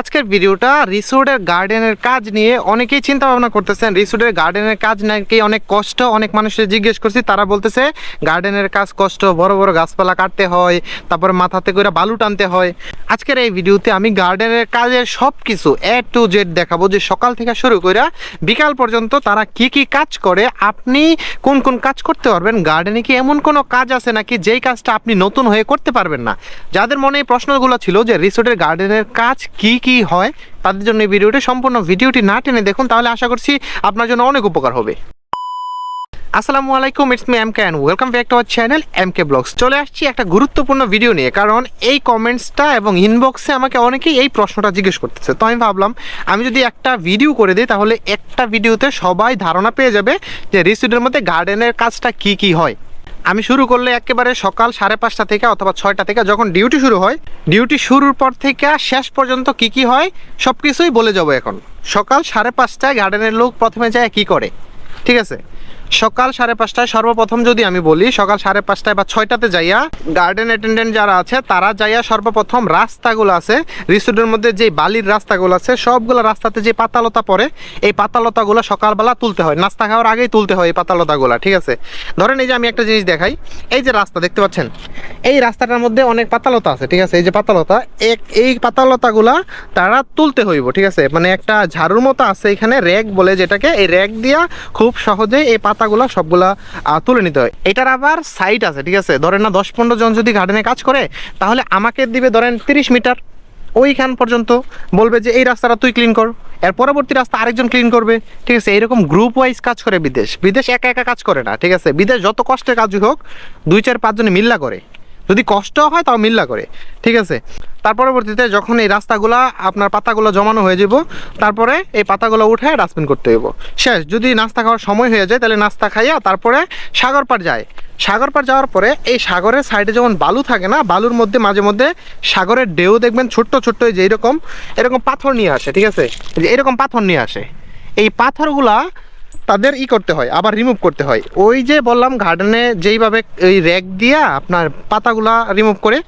আজকের ভিডিওটা রিসোর্টের গার্ডেনের কাজ নিয়ে অনেকেই চিন্তা ভাবনা করতেছেন। রিসোর্টের গার্ডেনের কাজ নাকি অনেক কষ্ট? অনেক মানুষের জিজ্ঞেস করছি, তারা বলতেছে গার্ডেনের কাজ কষ্ট, বড় বড় গাছপালা কাটতে হয়, তারপরে মাথাতে করে বালু টানতে হয়। আজকের এই ভিডিওতে আমি গার্ডেনের কাজের সব কিছু এ টু জেড দেখাবো যে সকাল থেকে শুরু করে বিকাল পর্যন্ত তারা কি কি কাজ করে, আপনি কোন কোন কাজ করতে পারবেন, গার্ডেনে কি এমন কোনো কাজ আছে নাকি যেই কাজটা আপনি নতুন হয়ে করতে পারবেন না? যাদের মনে এই প্রশ্নগুলো ছিল যে রিসোর্টের গার্ডেনের কাজ কি কি হয় তাদের জন্য এই ভিডিওটি সম্পূর্ণ ভিডিওটি না টেনে দেখুন, তাহলে আশা করছি আপনার জন্য অনেক উপকার হবে। আসসালামু আলাইকুম it's me M K and welcome back to our channel M K blogs চলে আসছি একটা গুরুত্বপূর্ণ ভিডিও নিয়ে, কারণ এই কমেন্টসটা এবং ইনবক্সে আমাকে অনেকেই এই প্রশ্নটা জিজ্ঞেস করতেছে। তো আমি ভাবলাম, আমি যদি একটা ভিডিও করে দিই, তাহলে একটা ভিডিওতে সবাই ধারণা পেয়ে যাবে যে রিসিডের মধ্যে গার্ডেনের কাজটা কি কি হয়। আমি শুরু করলে একেবারে সকাল সাড়ে পাঁচটা থেকে অথবা ছয়টা থেকে যখন ডিউটি শুরু হয়, ডিউটি শুরুর পর থেকে শেষ পর্যন্ত কি কি হয় সব কিছুই বলে যাব এখন। সকাল সাড়ে পাঁচটায় গার্ডেনের লোক প্রথমে যায় কি করে? ঠিক আছে? সকাল সাড়ে পাঁচটায় সর্বপ্রথম যদি আমি বলি, সকাল সাড়ে পাঁচটায় বা ছয়টাতে যাইয়া গার্ডেন অ্যাটেন্ডেন্ট যারা আছে, তারা যাইয়া সর্বপ্রথম রাস্তাগুলো আছে, রিসোর্টের মধ্যে যে বালির রাস্তাগুলো আছে, সবগুলো রাস্তাতে যে পাতালতা পড়ে, এই পাতালতাগুলো সকালবেলা তুলতে হয়। নাস্তা খাওয়ার আগেই তুলতে হয় এই পাতালতাগুলো, ঠিক আছে? ধরেন এই যে আমি একটা জিনিস দেখাই। এই যে রাস্তা, দেখতে পাচ্ছেন? এই রাস্তাটার মধ্যে অনেক পাতালতা আছে, ঠিক আছে? এই যে পাতালতা, এক, এই পাতালতাগুলা তারা তুলতে হইব, ঠিক আছে? মানে একটা ঝাড়ুর মতো আছে এখানে র্যাক বলে যেটাকে, এই র্যাক দিয়া খুব সহজে এই পাতাগুলা সবগুলা তুলে নিতে হয়। এটার আবার সাইট আছে, ঠিক আছে? ধরেন না, দশ পনেরো জন যদি গার্ডেনে কাজ করে, তাহলে আমাকে দিবে ধরেন তিরিশ মিটার। ওইখান পর্যন্ত বলবে যে, এই রাস্তাটা তুই ক্লিন কর। এর পরবর্তী রাস্তা আরেকজন ক্লিন করবে। ঠিক আছে? এইরকম গ্রুপ ওয়াইজ কাজ করে বিদেশ। বিদেশ একা একা কাজ করে না, ঠিক আছে? বিদেশ যত কষ্টে কাজই হোক, দুই চার পাঁচজনে মিল্লা করে। যদি কষ্ট হয় তাও মিল্লা করে, ঠিক আছে? তার পরবর্তীতে যখন এই রাস্তাগুলা, আপনার পাতাগুলো জমানো হয়ে যাব তারপরে এই পাতাগুলো উঠে ডাস্টবিন করতে হইব। শেষ, যদি নাস্তা খাওয়ার সময় হয়ে যায়, তাহলে নাস্তা খাইয়া তারপরে সাগর পাড় যায়। সাগর পাড় যাওয়ার পরে এই সাগরের সাইডে যেমন বালু থাকে না, বালুর মধ্যে, মাঝে মধ্যে সাগরের ঢেউ দেখবেন, ছোট্ট ছোট্ট যে এরকম এরকম পাথর নিয়ে আসে, ঠিক আছে? এরকম পাথর নিয়ে আসে। এই পাথরগুলা তাদের ই করতে হয়, আবার রিমুভ করতে হয়। ওই যে বললাম গার্ডেনে যেইভাবে ওই র্যাক দিয়া আপনার পাতাগুলা রিমুভ করে,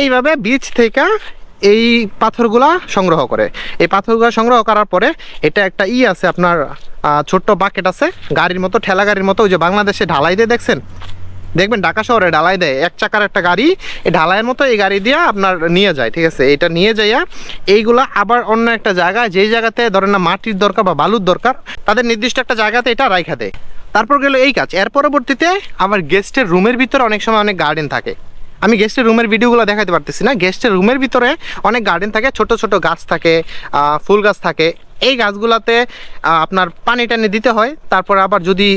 এইভাবে বীজ থেকে এই পাথরগুলা সংগ্রহ করে। এই পাথরগুলা সংগ্রহ করার পরে, এটা একটা ই আছে আপনার ছোট্ট বাকেট আছে, গাড়ির মতো ঠেলা গাড়ির মতো, ওই যে বাংলাদেশে ঢালাই দিয়ে দেখছেন? দেখবেন ঢাকা শহরে ঢালাই দেয়, এক চাকার একটা গাড়ি, এই ঢালাইয়ের মতো এই গাড়ি দিয়ে আপনার নিয়ে যায়, ঠিক আছে? এটা নিয়ে যাইয়া এইগুলা আবার অন্য একটা জায়গায়, যেই জায়গাতে ধরেন না মাটির দরকার বা বালুর দরকার, তাদের নির্দিষ্ট একটা জায়গাতে এটা রাইখা দেয়। তারপর গেল এই কাজ। এর পরবর্তীতে আমার গেস্টের রুমের ভিতরে অনেক সময় অনেক গার্ডেন থাকে। আমি গেস্টের রুমের ভিডিওগুলো দেখাতে পারতেছি না। গেস্টের রুমের ভিতরে অনেক গার্ডেন থাকে, ছোট ছোট গাছ থাকে ফুল গাছ থাকে। এই গাছগুলাতে আপনার পানি টানি দিতে হয়, তারপর আবার যদি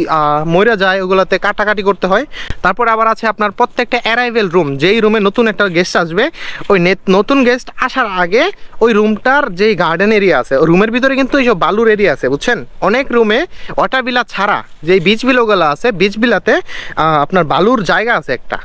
মরে যায়, ওগুলাতে কাটাকাটি করতে হয়। তারপর আবার আছে আপনার প্রত্যেকটা অ্যারাইভেল রুম যেই রুমে নতুন একটা গেস্ট আসবে, ওই নতুন গেস্ট আসার আগে ওই রুমটার যেই গার্ডেন এরিয়া আছে রুমের ভিতরে কিন্তু এইসব বালুর এরিয়া আছে, বুঝছেন? অনেক রুমে ওয়াটার বিলা ছাড়া, যেই বিচ বিলোগুলো আছে বিচ বিলাতে আপনার বালুর জায়গা আছে একটা।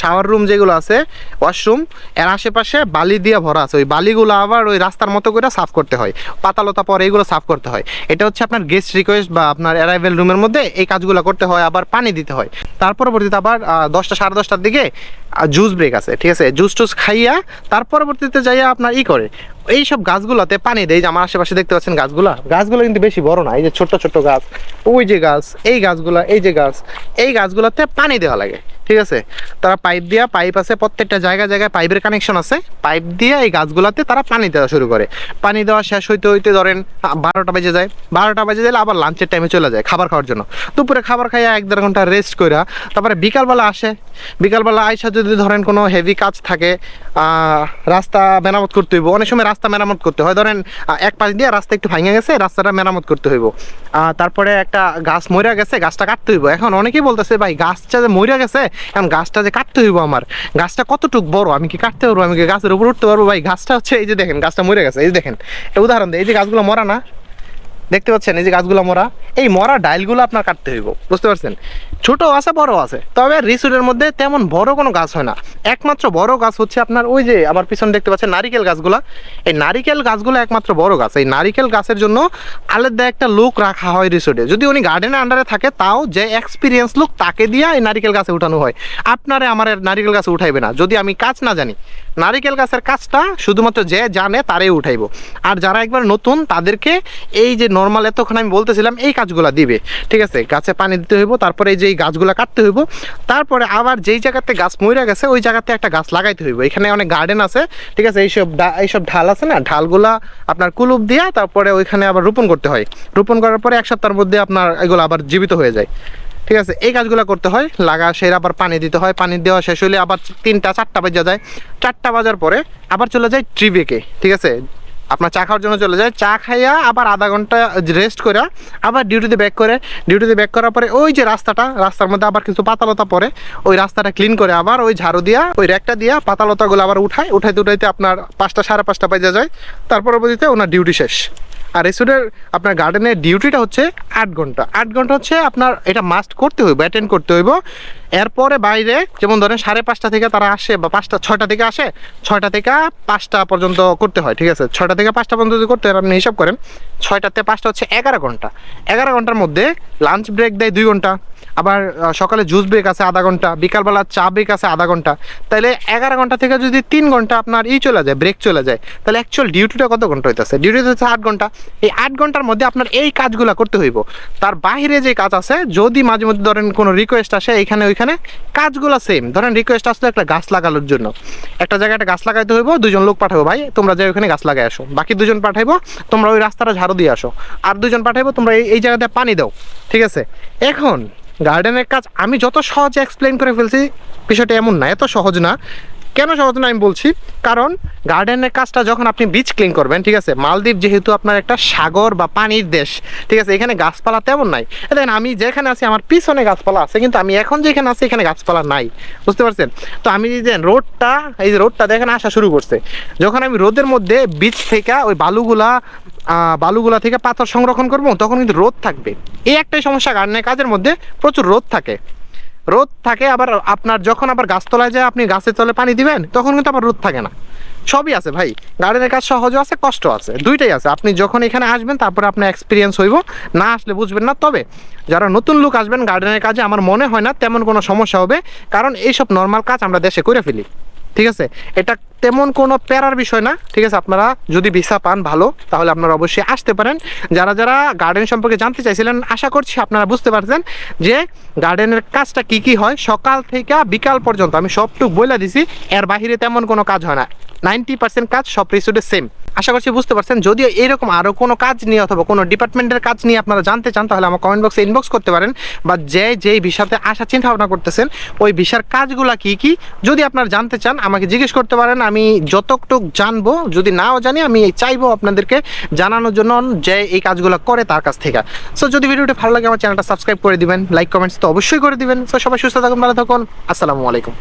শাওয়ার রুম যেগুলো আছে ওয়াশরুম এর আশেপাশে বালি দিয়ে ভরা আছে। ওই বালিগুলো আবার ওই রাস্তার মতো করে সাফ করতে হয়। পাতালতা পরে এইগুলো সাফ করতে হয়। এটা হচ্ছে আপনার গেস্ট রিকোয়েস্ট বা আপনার অ্যারাইভেল রুমের মধ্যে এই কাজগুলো করতে হয়, আবার পানি দিতে হয়। তার পরবর্তীতে আবার দশটা, সাড়ে দশটার দিকে জুস ব্রেক আছে, ঠিক আছে? জুস টুস খাইয়া তার পরবর্তীতে যাইয়া আপনার ই করে। এই সব গাছগুলোতে পানি দেয়। যে আমার আশেপাশে দেখতে পাচ্ছেন গাছগুলা। গাছগুলো কিন্তু বেশি বড় না। এই যে ছোট্ট ছোট্ট গাছ, ওই যে গাছ, এই গাছগুলা, এই যে গাছ, এই গাছগুলোতে পানি দেওয়া লাগে। ঠিক আছে? তারা পাইপ দিয়া, পাইপ আছে, প্রত্যেকটা জায়গায় জায়গায় পাইপের কানেকশন আছে। পাইপ দিয়ে এই গাছগুলাতে তারা পানি দেওয়া শুরু করে। পানি দেওয়া শেষ হইতে হইতে ধরেন বারোটা বেজে যায়। বারোটা বেজে গেলে আবার লাঞ্চের টাইমে চলে যায় খাবার খাওয়ার জন্য। দুপুরে খাবার খাইয়া এক দেড় ঘণ্টা রেস্ট কইরা তারপরে বিকালবেলা আসে। বিকালবেলা আইসা যদি ধরেন কোনো হেভি কাজ থাকে রাস্তা মেরামত করতে হইব। অনেক সময় রাস্তা মেরামত করতে হয়। ধরেন এক পাশ দিয়ে রাস্তা একটু ভাঙে গেছে, রাস্তাটা মেরামত করতে হইব। তারপরে একটা গাছ মরিয়া গেছে, গাছটা কাটতে হইব। এখন অনেকেই বলতেছে, ভাই, গাছটা যে মরিয়া গেছে এখন গাছটা যে কাটতে হইব আমার, গাছটা কতটুক বড়, আমি কি কাটতে পারব? আমি কি গাছের উপর উঠতে পারব? ভাই, গাছটা হচ্ছে এই যে দেখেন, গাছটা মরে গেছে, এই যে দেখেন। উদাহরণ দেয় এই যে গাছগুলো মরা না, দেখতে পাচ্ছেন এই যে গাছগুলো মরা? এই মরা ডাইলগুলো আপনার কাটতে হইব, বুঝতে পারছেন? ছোট আছে, বড় আছে, তবে রিসুরের মধ্যে তেমন বড় কোনো গাছ হয় না। একমাত্র বড় গাছ হচ্ছে আপনার ওই যে আমার পিছনে দেখতে পাচ্ছেন নারিকেল গাছগুলো। এই নারিকেল গাছগুলো একমাত্র বড় গাছ। এই নারিকেল গাছের জন্য আলাদা একটা লোক রাখা হয় রিসোর্টে যদি উনি গার্ডেনের আন্ডারে থাকে, তাও যে এক্সপিরিয়েন্স লোক তাকে দিয়ে এই নারিকেল গাছে উঠানো হয়। আপনারে আমার নারিকেল গাছে উঠাইবে না। যদি আমি কাজ না জানি, নারিকেল গাছের কাজটা শুধুমাত্র যে জানে তারাই উঠাইবো। আর যারা একবার নতুন, তাদেরকে এই যে নর্মাল এতক্ষণ আমি বলতেছিলাম, এই কাজগুলো দিবে। ঠিক আছে? গাছে পানি দিতে হইব, তারপরে এই যে গাছগুলো কাটতে হইব। তারপরে আবার যেই জায়গাতে গাছ মরে গেছে, ওই জায়গাতে একটা গাছ লাগাইতে হইব। এখানে অনেক গার্ডেন আছে, ঠিক আছে? এইসব এইসব ঢাল আছে না? ঢালগুলা আপনার কুলুপ দিয়া তারপরে ওইখানে আবার রোপণ করতে হয়। রোপণ করার পরে এক সপ্তাহের মধ্যে আপনার এগুলো আবার জীবিত হয়ে যায়। ঠিক আছে? এই কাজগুলো করতে হয়। লাগা, সেরা আবার পানি দিতে হয়। পানি দেওয়া শেষ হলে আবার তিনটা, চারটা বাজা যায়। চারটা বাজার পরে আবার চলে যায় ট্রিবেকে ঠিক আছে? আপনার চা খাওয়ার জন্য চলে যায়। চা খাইয়া আবার আধা ঘণ্টা রেস্ট করে আবার ডিউটিতে ব্যাক করে। ডিউটিতে ব্যাক করার পরে ওই যে রাস্তাটা, রাস্তার মধ্যে আবার কিছু পাতালতা পরে ওই রাস্তাটা ক্লিন করে আবার ওই ঝাড়ু দিয়া, ওই র্যাকটা দিয়া পাতালতাগুলো আবার উঠায়। উঠাইতে উঠাইতে আপনার পাঁচটা, সাড়ে পাঁচটা বাজে যায়। তারপর পরবর্তীতে ওনার ডিউটি শেষ। আর রেস্টুরেন্টের আপনার গার্ডেনের ডিউটিটা হচ্ছে আট ঘণ্টা। আট ঘণ্টা হচ্ছে আপনার এটা মাস্ট করতে হইব অ্যাটেন্ড করতে হইব। এরপরে বাইরে যেমন ধরেন সাড়ে পাঁচটা থেকে তারা আসে বা পাঁচটা, ছয়টা থেকে আসে, ছয়টা থেকে পাঁচটা পর্যন্ত করতে হয়, ঠিক আছে? ছয়টা থেকে পাঁচটা পর্যন্ত যদি করতে হয়, আপনি হিসাব করেন, ছয়টাতে পাঁচটা হচ্ছে এগারো ঘণ্টা। এগারো ঘণ্টার মধ্যে লাঞ্চ ব্রেক দেয় দুই ঘণ্টা। আবার সকালে জুস ব্রেক আছে আধা ঘণ্টা, বিকালবেলা চা ব্রেক আছে আধা ঘণ্টা। তাহলে এগারো ঘণ্টা থেকে যদি তিন ঘণ্টা আপনার ই চলে যায় ব্রেক চলে যায়, তাহলে অ্যাকচুয়াল ডিউটিটা কত ঘণ্টা হইতেছে? ডিউটি হচ্ছে আট ঘণ্টা। এই আট ঘণ্টার মধ্যে আপনার এই কাজগুলো করতে হইব। তার বাইরে যে কাজ আছে, যদি মাঝে মধ্যে ধরেন কোনো রিকোয়েস্ট আসে, এইখানে ওইখানে, কাজগুলো সেম ধরেন রিকোয়েস্ট আসতো একটা গাছ লাগানোর জন্য। একটা জায়গায় একটা গাছ লাগাইতে হইব দুজন লোক পাঠাবো ভাই, তোমরা যাই ওখানে গাছ লাগাই আসো। বাকি দুজন পাঠাইবো, তোমরা ওই রাস্তাটা ঝাড়ু দিয়ে আসো। আর দুজন পাঠাইবো, তোমরা এই জায়গাতে পানি দাও। ঠিক আছে? এখন গার্ডেনের কাজ আমি যত সহজে এক্সপ্লেন করে ফেলছি, বিষয়টা এমন না, এত সহজ না। কেন সহজ না আমি বলছি? কারণ গার্ডেনের কাজটা যখন আপনি বীজ ক্লিন করবেন, ঠিক আছে? মালদ্বীপ যেহেতু আপনার একটা সাগর বা পানির দেশ, ঠিক আছে? এখানে গাছপালা তেমন নাই। দেখেন, আমি যেখানে আছি, আমার পিছনে গাছপালা আছে, কিন্তু আমি এখন যেখানে আছি, এখানে গাছপালা নাই। বুঝতে পারছেন? তো আমি যে রোডটা, এই যে রোডটা দেখেন, আসা শুরু করছে। যখন আমি রোদের মধ্যে বীজ থেকে ওই বালুগুলা বালুগুলা থেকে পাথর সংরক্ষণ করব, তখন কিন্তু রোদ থাকবে। এই একটাই সমস্যা গার্ডেনের কাজের মধ্যে প্রচুর রোদ থাকে। রোদ থাকে আবার আপনার যখন আবার গাছতলায় যায়, আপনি গাছের তলে পানি দিবেন, তখন কিন্তু আবার রোদ থাকে না। সবই আছে ভাই, গার্ডেনের কাজ সহজও আছে, কষ্ট আছে, দুইটাই আছে। আপনি যখন এখানে আসবেন, তারপরে আপনার এক্সপিরিয়েন্স হইব। না আসলে বুঝবেন না, তবে যারা নতুন লোক আসবেন, গার্ডেনের কাজে আমার মনে হয় না তেমন কোনো সমস্যা হবে, কারণ এইসব নর্মাল কাজ আমরা দেশে করে ফেলি। ঠিক আছে? এটা তেমন কোনো প্যারার বিষয় না, ঠিক আছে? আপনারা যদি ভিসা পান, ভালো। তাহলে আপনারা অবশ্যই আসতে পারেন। যারা যারা গার্ডেন সম্পর্কে জানতে চাইছিলেন, আশা করছি আপনারা বুঝতে পারছেন যে গার্ডেনের কাজটা কি কি হয়? সকাল থেকে বিকাল পর্যন্ত, আমি সবটুকু বলে দিছি, এর বাহিরে তেমন কোনো কাজ হয় না। নাইনটি পার্সেন্ট কাজ, সব রিসোর্টে সেম আশা করছি বুঝতে পারছেন। যদিও এরকম আরও কোনো কাজ নিয়ে অথবা কোনো ডিপার্টমেন্টের কাজ নিয়ে আপনারা জানতে চান, তাহলে আমার কমেন্ট বক্সে ইনবক্স করতে পারেন। বা যে যেই ভিসাতে আসার চিন্তা ভাবনা করতেছেন, ওই ভিসার কাজগুলো কি কি? যদি আপনারা জানতে চান, আমাকে জিজ্ঞেস করতে পারেন। আমি যতটুক জানব, যদি নাও জানি, আমি চাইব আপনাদেরকে জানানোর জন্য যে এই কাজগুলো করে তার কাছ থেকে। সো যদি ভিডিওটি ভালো লাগে, আমার চ্যানেলটা সাবস্ক্রাইব করে দিবেন। লাইক কমেন্টস তো অবশ্যই করে দিবেন। সো সবাই সুস্থ থাকুন, ভালো থাকুন। আসসালামু আলাইকুম।